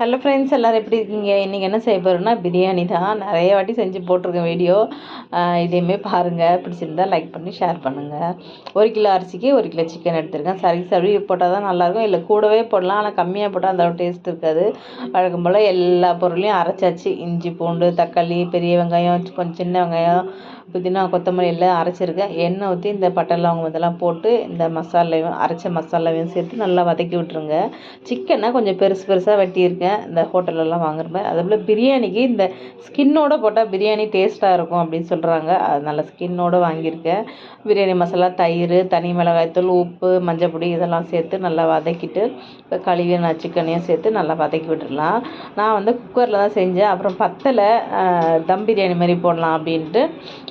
Hello friends எல்லோரும் எப்படி இருக்கீங்க? இன்றைக்கி என்ன செய்ய போகிறோன்னா பிரியாணி தான். நிறைய வாட்டி செஞ்சு போட்டிருக்கேன் வீடியோ. இதையுமே பாருங்கள் பிடிச்சிருந்தால் லைக் பண்ணி ஷேர் பண்ணுங்கள் ஒரு கிலோ அரிசிக்கு ஒரு கிலோ சிக்கன் எடுத்துருக்கேன். சரி சரி போட்டால் தான் நல்லாயிருக்கும் இல்லை கூடவே போடலாம். ஆனால் கம்மியாக போட்டால் அந்த டேஸ்ட் இருக்காது. வழக்கம் போல் எல்லா பொருளையும் அரைச்சாச்சு. இஞ்சி பூண்டு தக்காளி பெரிய வெங்காயம் கொஞ்சம் சின்ன வெங்காயம் புதினா கொத்தமல்லி எல்லாம் அரைச்சிருக்கேன். எண்ணெய் ஊற்றி இந்த பட்டை லவங்கம் இதெல்லாம் போட்டு இந்த மசாலாவையும் அரைச்ச மசாலாவையும் சேர்த்து நல்லா வதக்கி விட்டுருங்க. சிக்கனை கொஞ்சம் பெருசு பெருசாக வெட்டியிருக்கேன். இந்த ஹோட்டலெல்லாம் வாங்குற மாதிரி. அதே பிரியாணிக்கு இந்த ஸ்கின்னோட போட்டால் பிரியாணி டேஸ்ட்டாக இருக்கும் அப்படின்னு சொல்கிறாங்க அது நல்ல ஸ்கின்னோடு வாங்கியிருக்கேன் பிரியாணி மசாலா தயிர் தனி மிளகாய்த்தூள் உப்பு மஞ்சள் பொடி இதெல்லாம் சேர்த்து நல்லா வதக்கிட்டு இப்போ கழுவி நான் சிக்கனையும் சேர்த்து நல்லா வதக்கி விட்டுடலாம். நான் வந்து குக்கரில் தான் செஞ்சேன். அப்புறம் பத்தலை தம் பிரியாணி மாதிரி போடலாம் அப்படின்ட்டு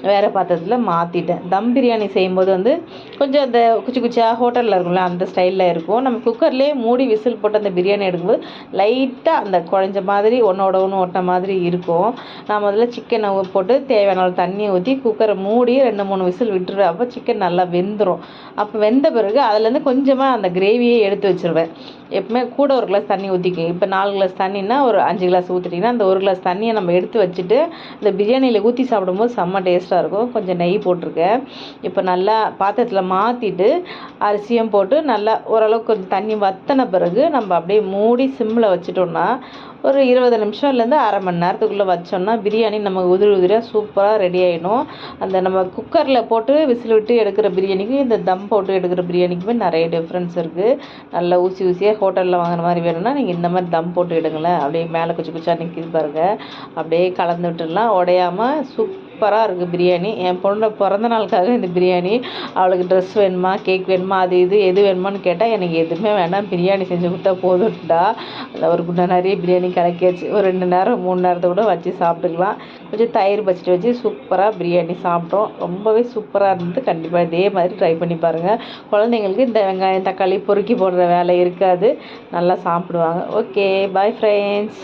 வேறு பாத்திரத்தில் மாற்றிட்டேன் தம் பிரியாணி செய்யும்போது வந்து கொஞ்சம் அந்த குச்சி குச்சியாக ஹோட்டலில் இருக்கும்ல அந்த ஸ்டைலில் இருக்கும். நம்ம குக்கர்லேயே மூடி விசில் போட்டு அந்த பிரியாணி எடுக்கும்போது லைட் லைட்டாக அந்த குழஞ்ச மாதிரி ஒன்றோட ஒன்று ஒட்டின மாதிரி இருக்கும். நான் முதல்ல சிக்கனை போட்டு தேவையான தண்ணியை ஊற்றி குக்கரை மூடி ரெண்டு மூணு விசில் விட்டுருவேன் அப்போ சிக்கன் நல்லா வெந்துடும் அப்போ வெந்த பிறகு அதுலேருந்து கொஞ்சமாக அந்த கிரேவியை எடுத்து வச்சுருவேன். எப்பவுமே கூட ஒரு கிளாஸ் தண்ணி ஊற்றிக்க இப்போ நாலு கிளாஸ் தண்ணின்னா ஒரு அஞ்சு கிளாஸ் ஊற்றிட்டிங்கன்னா அந்த ஒரு கிளாஸ் தண்ணியை நம்ம எடுத்து வச்சுட்டு இந்த பிரியாணியில் ஊற்றி சாப்பிடும்போது செம்ம டேஸ்ட்டாக இருக்கும். கொஞ்சம் நெய் போட்டிருக்கேன். இப்போ நல்லா பாத்திரத்தில் மாற்றிட்டு அரிசியும் போட்டு நல்லா ஓரளவுக்கு கொஞ்சம் தண்ணி வற்றின பிறகு நம்ம அப்படியே மூடி சிம்மில் வச்சுட்டோம்னா ஒரு இருபது நிமிஷம்லேருந்து அரை மணி நேரத்துக்குள்ளே வச்சோம்னா பிரியாணி நம்ம உதிரி உதிரியாக சூப்பராக ரெடி ஆகிடும் அந்த நம்ம குக்கரில் போட்டு விசில் விட்டு எடுக்கிற பிரியாணிக்கும் இந்த தம் போட்டு எடுக்கிற பிரியாணிக்குமே நிறைய டிஃப்ரென்ஸ் இருக்குது நல்லா ஊசி ஊசியாக ஹோட்டலில் வாங்குற மாதிரி வேணும்னா நீங்கள் இந்த மாதிரி தம் போட்டு எடுங்களேன். அப்படியே மேலே குச்சி குச்சா நிற்கிது பாருங்கள் அப்படியே கலந்து விட்டுடலாம். உடையாமல் சூப் சூப்பராக இருக்குது பிரியாணி. என் பொண்ணு பிறந்த நாளுக்காக இந்த பிரியாணி. அவளுக்கு ட்ரெஸ் வேணுமா கேக் வேணுமா அது இது எது வேணுமான்னு கேட்டால் எனக்கு எதுவுமே வேண்டாம். பிரியாணி செஞ்சு கொடுத்தா போதும்டா. அதில் ஒரு குண்டா நிறைய பிரியாணி கலக்கியாச்சு ஒரு ரெண்டு நேரம் மூணு நேரத்தை கூட வச்சு சாப்பிட்டுக்கலாம். கொஞ்சம் தயிர் பச்சிட்டு வச்சு சூப்பராக பிரியாணி சாப்பிட்டோம். ரொம்பவே சூப்பராக இருந்தது. கண்டிப்பாக இதே மாதிரி ட்ரை பண்ணி பாருங்கள் குழந்தைங்களுக்கு இந்த வெங்காயம் தக்காளி பொறுக்கி போடுற வேலை இருக்காது. நல்லா சாப்பிடுவாங்க. Okay bye friends